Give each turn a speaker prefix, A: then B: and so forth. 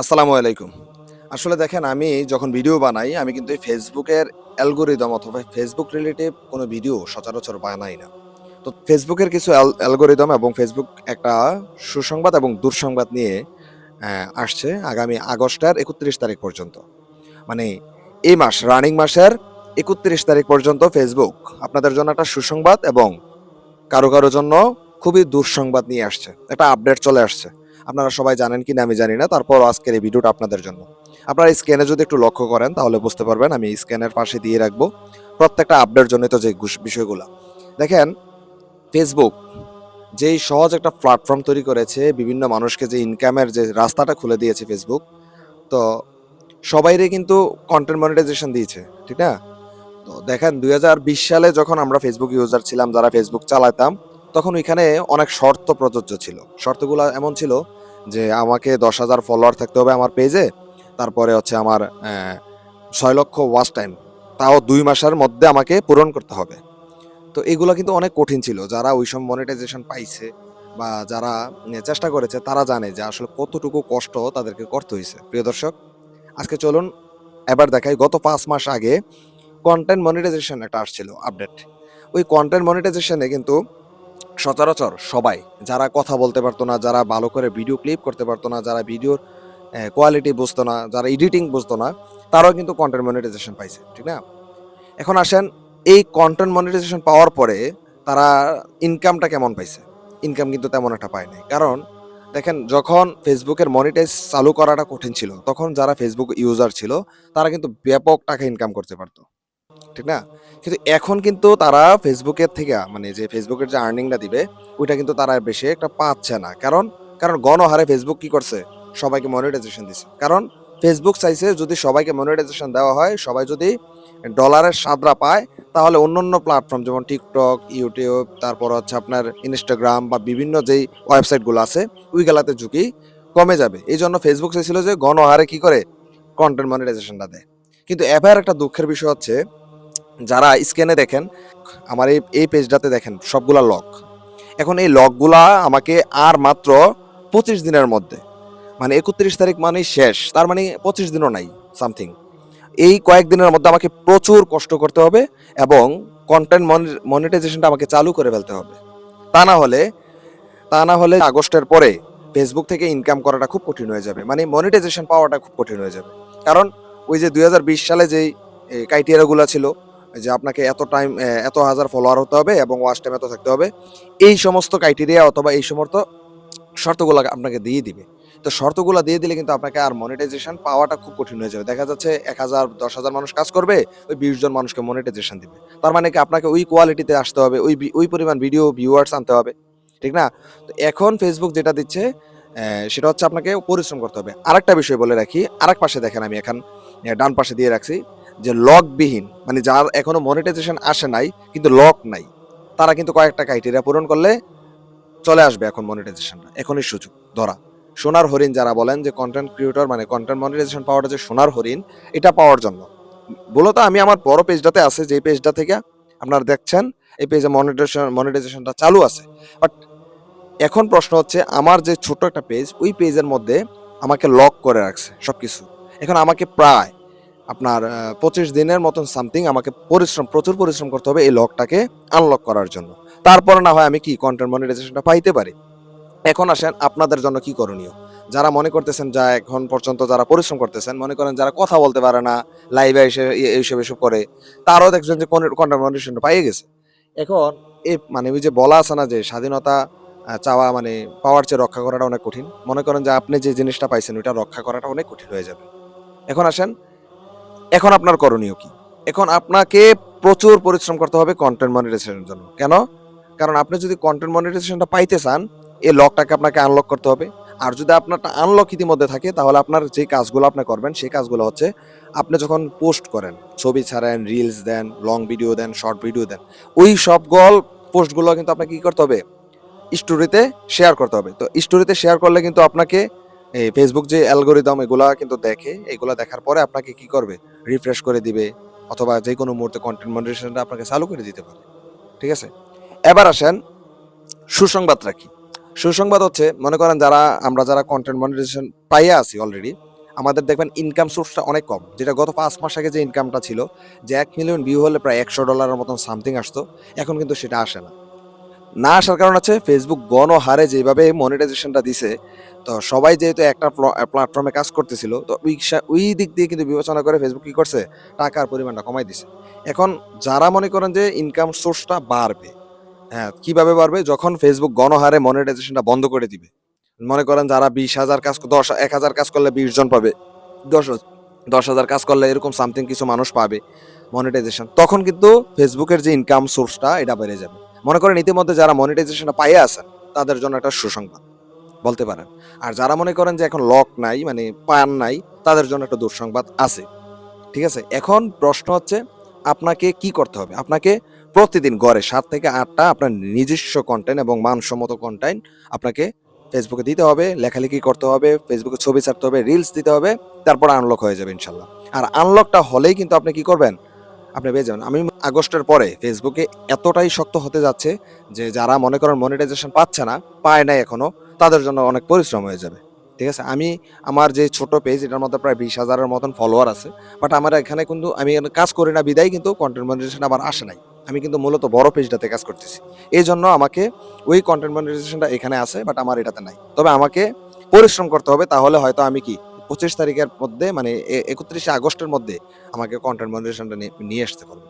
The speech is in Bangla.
A: আসসালামু আলাইকুম। আসলে দেখেন, আমি যখন ভিডিও বানাই, আমি কিন্তু এই ফেসবুকের অ্যালগোরিদম অথবা ফেসবুক রিলেটিভ কোনো ভিডিও সচরাচর বানাই না। তো ফেসবুকের কিছু অ্যালগোরিদম এবং ফেসবুক একটা সুসংবাদ এবং দুঃসংবাদ নিয়ে আসছে আগামী আগস্টের একত্রিশ তারিখ পর্যন্ত। মানে এই মাস, রানিং মাসের একত্রিশ তারিখ পর্যন্ত ফেসবুক আপনাদের জন্য একটা সুসংবাদ এবং কারও কারও জন্য খুবই দুঃসংবাদ নিয়ে আসছে। একটা আপডেট চলে আসছে। আপনারা সবাই জানেন কিনা আমি জানি না তারপর আজকের এই ভিডিওটা আপনাদের জন্য। আপনারা স্ক্যানে যদি একটু লক্ষ্য করেন, তাহলে বুঝতে পারবেন আমি স্ক্যানের পাশে দিয়ে রাখব প্রত্যেকটা আপডেট জন্য তো যে বিষয়গুলো। দেখেন ফেসবুক যেই সহজ একটা প্ল্যাটফর্ম তৈরি করেছে, বিভিন্ন মানুষকে যে ইনকামের যে রাস্তাটা খুলে দিয়েছে ফেসবুক তো সবাইরে কিন্তু কন্টেন্ট মনিটাইজেশন দিয়েছে, ঠিক না? তো দেখেন দু হাজার বিশ সালে যখন আমরা ফেসবুক ইউজার ছিলাম, যারা ফেসবুক চালাতাম, তখন ওইখানে অনেক শর্ত প্রযোজ্য ছিল। শর্তগুলো এমন ছিল যে আমাকে দশ হাজার ফলোয়ার থাকতে হবে আমার পেজে তারপরে হচ্ছে আমার ছয় লক্ষ ওয়াচ টাইম তাও দুই মাসের মধ্যে আমাকে পূরণ করতে হবে। তো এগুলো কিন্তু অনেক কঠিন ছিল। যারা ওই সব মনিটাইজেশন পাইছে বা যারা চেষ্টা করেছে, তারা জানে যে আসলে কতটুকু কষ্ট তাদেরকে করতে হয়েছে প্রিয় দর্শক, আজকে চলুন এবার দেখাই গত পাঁচ মাস আগে কন্টেন্ট মনিটাইজেশন একটা আসছিল আপডেট ওই কন্টেন্ট মনিটাইজেশনে কিন্তু সচরাচর সবাই যারা কথা বলতে পারতো না, যারা ভালো করে ভিডিও ক্লিপ করতে পারতো না, যারা ভিডিওর কোয়ালিটি বুঝতো না, যারা এডিটিং বুঝতো না, তারাও কিন্তু কন্টেন্ট মনিটাইজেশন পাইছে, ঠিক না? এখন আসেন, এই কন্টেন্ট মনিটাইজেশন পাওয়ার পরে তারা ইনকামটা কেমন পাইছে? ইনকাম কিন্তু তেমন একটা পায় নাই। কারণ, দেখেন, যখন ফেসবুকের মনিটাইজ চালু করাটা কঠিন ছিল, তখন যারা ফেসবুক ইউজার ছিল, তারা কিন্তু ব্যাপক টাকা ইনকাম করতে পারতো। ঠিক না? কিন্তু এখন কিন্তু তারা ফেসবুকের থেকে মানে যে ফেসবুকের যে আর্নিংটা দিবে, ওইটা কিন্তু তারা বেশি একটা পাচ্ছে না। কারণ কারণ গণহারে ফেসবুক কি করছে? সবাইকে মনিটাইজেশন দিছে। কারণ ফেসবুক চাইছে যদি সবাইকে মনিটাইজেশন দেওয়া হয়, সবাই যদি ডলারের সাদরা পায়, তাহলে অন্য অন্য প্ল্যাটফর্ম যেমন টিকটক ইউটিউব তারপর হচ্ছে আপনার ইনস্টাগ্রাম বা বিভিন্ন যেই ওয়েবসাইটগুলো আছে, ওইগুলাতে ঝুঁকি কমে যাবে। এই জন্য ফেসবুক চাইছিল যে গণহারে কি করে কন্টেন্ট মনিটাইজেশনটা দেয়। কিন্তু এবার একটা দুঃখের বিষয় হচ্ছে যারা স্ক্যানে দেখেন, আমার এই এই পেজটাতে দেখেন, সবগুলা লক এখন এই লকগুলা আমাকে আর মাত্র পঁচিশ দিনের মধ্যে মানে একত্রিশ তারিখ মানে শেষ, তার মানে পঁচিশ দিনও নাই সামথিং এই কয়েকদিনের মধ্যে আমাকে প্রচুর কষ্ট করতে হবে এবং কন্টেন্ট মনিটাইজেশনটা আমাকে চালু করে ফেলতে হবে। তা না হলে, তা না হলে আগস্টের পরে ফেসবুক থেকে ইনকাম করাটা খুব কঠিন হয়ে যাবে মানে মনিটাইজেশন পাওয়াটা খুব কঠিন হয়ে যাবে। কারণ ওই যে দু হাজার বিশ সালে যেই ক্রাইটেরিয়াগুলো ছিল যে আপনাকে এত টাইম এত হাজার ফলোয়ার হতে হবে এবং ওয়াচ টাইম এত থাকতে হবে। এই সমস্ত ক্রাইটেরিয়া অথবা এই সমস্ত শর্তগুলো আপনাকে দিয়ে দিবে। তো শর্তগুলো দিয়ে দিলে কিন্তু আপনাকে আর মনিটাইজেশন পাওয়াটা খুব কঠিন হয়ে যাবে। দেখা যাচ্ছে এক হাজার, দশ হাজার মানুষ কাজ করবে, ওই বিশ জন মানুষকে মনিটাইজেশন দিবে। তার মানে কি আপনাকে ওই কোয়ালিটিতে আসতে হবে, ওই ওই পরিমাণ ভিডিও ভিউয়ার্স আনতে হবে, ঠিক না? তো এখন ফেসবুক যেটা দিচ্ছে সেটা হচ্ছে আপনাকে পরিশ্রম করতে হবে। আরেকটা বিষয় বলে রাখি, আরেক পাশে দেখেন আমি এখন ডান পাশে দিয়ে রাখছি। যে লকবিহীন মানে যার এখনও মনিটাইজেশন আসে নাই, কিন্তু লক নাই, তারা কিন্তু কয়েকটা ক্রাইটেরিয়া পূরণ করলে চলে আসবে এখন মনিটাইজেশনটা এখনই সুযোগ, ধরা। সোনার হরিণ যারা বলেন যে কন্টেন্ট ক্রিয়েটর মানে কন্টেন্ট মনিটাইজেশন পাওয়াটা যে সোনার হরিণ, এটা পাওয়ার জন্য। মূলত আমি আমার বড় পেজটাতে আছে যে পেজটা থেকে আপনারা দেখছেন, এই পেজে মনিটাইজেশন মনিটাইজেশনটা চালু আছে। বাট এখন প্রশ্ন হচ্ছে, আমার যে ছোট একটা পেজ ওই পেজের মধ্যে আমাকে লক করে রাখছে সবকিছু। এখন আমাকে প্রায় আপনার পঁচিশ দিনের মতন সামথিং আমাকে পরিশ্রম, প্রচুর পরিশ্রম করতে হবে এই লকটাকে আনলক করার জন্য। তারপরে না হয় আমি কি কন্টেন্ট মনিটাইজেশনটা পাইতে পারি? এখন আসেন আপনাদের জন্য কি করণীয়? যারা মনে করতেছেন যা এখন পর্যন্ত যারা পরিশ্রম করতেছেন, মনে করেন যারা কথা বলতে পারে না লাইভে এসে এইসব এসব করে, তারও দেখছেন যে কন্টেন্ট মনিটাইজেশনটা পাইয়ে গেছে। এখন এ মানে ওই যে বলা আছে না যে স্বাধীনতা চাওয়া মানে পাওয়ার চেয়ে রক্ষা করাটা অনেক কঠিন। মনে করেন যে আপনি যে জিনিসটা পাইছেন, ওইটা রক্ষা করাটা অনেক কঠিন হয়ে যাবে। এখন আসেন এখন আপনার করণীয় কি? এখন আপনাকে প্রচুর পরিশ্রম করতে হবে কন্টেন্ট মনিটাইজেশনের জন্য। কেন? কারণ আপনি যদি কন্টেন্ট মনিটাইজেশনটা পাইতে চান, এই লকটাকে আপনাকে আনলক করতে হবে। আর যদি আপনারটা আনলক ইতিমধ্যে থাকে, তাহলে আপনার যে কাজগুলো আপনি করবেন, সেই কাজগুলো হচ্ছে আপনি যখন পোস্ট করেন, ছবি ছাড়েন রিলস দেন লং ভিডিও দেন শর্ট ভিডিও দেন, ওই সব গল পোস্টগুলো কিন্তু আপনাকে কী করতে হবে? স্টোরিতে শেয়ার করতে হবে। তো স্টোরিতে শেয়ার করলে কিন্তু আপনাকে এই ফেসবুক যে অ্যালগোরিদম এগুলা কিন্তু দেখে, এগুলা দেখার পরে আপনাকে কি করবে? রিফ্রেশ করে দিবে, অথবা যে কোনো মুহূর্তে কন্টেন্ট মনিটাইজেশনটা আপনাকে চালু করে দিতে পারে। ঠিক আছে? এবার আসেন সুসংবাদ রাখি। সুসংবাদ হচ্ছে, মনে করেন যারা, আমরা যারা কন্টেন্ট মনিটাইজেশন পাইয়ে আছি অলরেডি আমাদের দেখবেন ইনকাম সোর্সটা অনেক কম। যেটা গত পাঁচ মাস আগে যে ইনকামটা ছিল, যে এক মিলিয়ন ভিউ হলে প্রায় একশো ডলারের মতন সামথিং আসতো, এখন কিন্তু সেটা আসে না। না আসার কারণ হচ্ছে ফেসবুক গণহারে যেভাবে মনিটাইজেশনটা দিছে, তো সবাই যেহেতু একটা প্ল্যাটফর্মে কাজ করতেছিল, তো ওই ওই দিক দিয়ে কিন্তু বিবেচনা করে ফেসবুক কি করছে, টাকার পরিমাণটা কমাই দিছে। এখন যারা মনে করেন যে ইনকাম সোর্সটা বাড়বে হ্যাঁ কীভাবে বাড়বে? যখন ফেসবুক গণহারে মনিটাইজেশনটা বন্ধ করে দিবে, মনে করেন যারা বিশ হাজার কাজ, দশ, এক হাজার কাজ করলে বিশ জন পাবে, দশ দশ হাজার কাজ করলে এরকম সামথিং কিছু মানুষ পাবে মনিটাইজেশন তখন কিন্তু ফেসবুকের যে ইনকাম সোর্সটা এটা বেড়ে যাবে। মনে করেন ইতিমধ্যে যারা মনিটাইজেশনটা পাইয়ে আছেন, তাদের জন্য একটা সুসংবাদ, বলতে পারেন। আর যারা মনে করেন যে এখন লক নাই মানে পান নাই, তাদের জন্য একটা দুঃসংবাদ আছে। ঠিক আছে? এখন প্রশ্ন হচ্ছে, আপনাকে কি করতে হবে? আপনাকে প্রতিদিন গড়ে সাত থেকে আটটা আপনার নিজস্ব কন্টেন্ট এবং মানসম্মত কন্টেন্ট আপনাকে ফেসবুকে দিতে হবে, লেখালেখি করতে হবে ফেসবুকে ছবি ছাড়তে হবে রিলস দিতে হবে, তারপর আনলক হয়ে যাবে ইনশাল্লাহ। আর আনলকটা হলেই কিন্তু আপনি কি করবেন? আপনি পেয়ে যাবেন। আমি আগস্টের পরে ফেসবুকে এতটাই শক্ত হতে যাচ্ছে যে যারা মনে করেন মনিটাইজেশন পাচ্ছে না, পায় নাই এখনও তাদের জন্য অনেক পরিশ্রম হয়ে যাবে। ঠিক আছে? আমি আমার যে ছোট পেজ এটার মধ্যে প্রায় বিশ হাজারের মতন ফলোয়ার আছে বাট আমার এখানে কিন্তু আমি কাজ করি না বিদায়, কিন্তু কন্টেন্ট মনিটাইজেশন আবার আসে নাই। আমি কিন্তু মূলত বড় পেজটাতে কাজ করতেছি। এই জন্য আমাকে ওই কন্টেন্ট মনিটাইজেশনটা এখানে আছে বাট আমার এটাতে নাই। তবে আমাকে পরিশ্রম করতে হবে, তাহলে হয়তো আমি কি পঁচিশ তারিখের মধ্যে মানে একত্রিশে আগস্টের মধ্যে আমাকে কন্টেন্ট মডারেশনটা নিয়ে আসতে পারব।